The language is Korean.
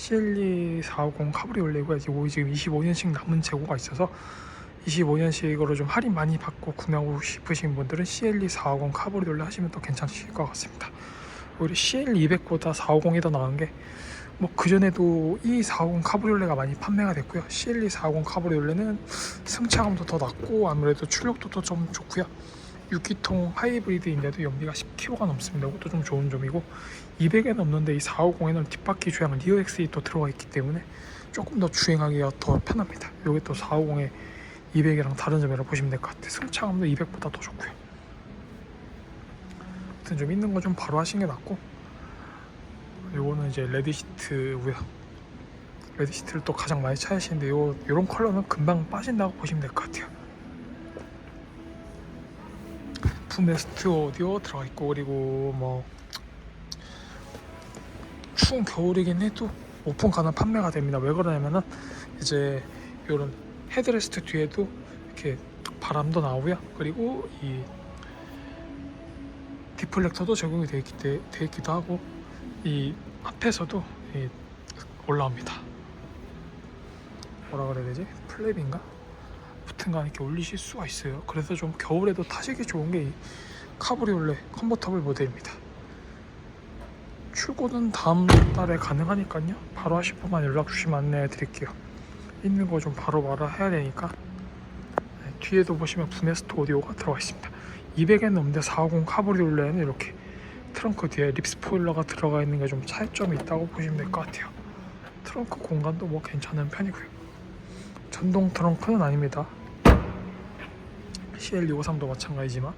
CLE 450 카브리올레고요. 이거 지금 25년씩 남은 재고가 있어서 25년식으로 좀 할인 많이 받고 구매하고 싶으신 분들은 CLE 450 카브리올레 하시면 더 괜찮으실 것 같습니다. 오히려 CL 200보다 450이 더 나은 게 뭐 그전에도 이 450 카브리올레가 많이 판매가 됐고요. CLE 450 카브리올레는 승차감도 더 낮고 아무래도 출력도 좀 좋고요. 6기통 하이브리드인데도 연비가 10km가 넘습니다. 이것도 좀 좋은 점이고 200에 넘는데 이 450에는 뒷바퀴 주행 리어 엑셀이 또 들어가 있기 때문에 조금 더 주행하기가 더 편합니다. 이게 또 450의 200이랑 다른 점이라고 보시면 될 것 같아요. 승차감도 200보다 더 좋고요. 아무튼 좀 있는 거 좀 바로 하시는 게 낫고 요거는 이제 레드 시트고요. 레드 시트를 또 가장 많이 찾으시는데 요 요런 컬러는 금방 빠진다고 보시면 될 것 같아요. 푸메스트 오디오 들어가 있고 그리고 뭐 추운 겨울이긴 해도 오픈 가능 판매가 됩니다. 왜 그러냐면은 이제 요런 헤드레스트 뒤에도 이렇게 바람도 나오고요. 그리고 이 디플렉터도 적용이 되어, 있기, 있기도 하고 이 앞에서도 이 올라옵니다. 뭐라 그래야 되지? 플랩인가? 붙은가 이렇게 올리실 수가 있어요. 그래서 좀 겨울에도 타시기 좋은 게이 카브리올레 컨버터블 모델입니다. 출고는 다음 달에 가능하니까요. 바로 하실 분만 연락 주시면 안내해 드릴게요. 있는 거 좀 바로 말해야 되니까 네, 뒤에도 보시면 부네스트 오디오가 들어가 있습니다. 200엔 넘는데 450 카브리올레는 이렇게 트렁크 뒤에 립 스포일러가 들어가 있는 게 좀 차이점이 있다고 보시면 될 것 같아요. 트렁크 공간도 뭐 괜찮은 편이고요. 전동 트렁크는 아닙니다. CL253도 마찬가지지만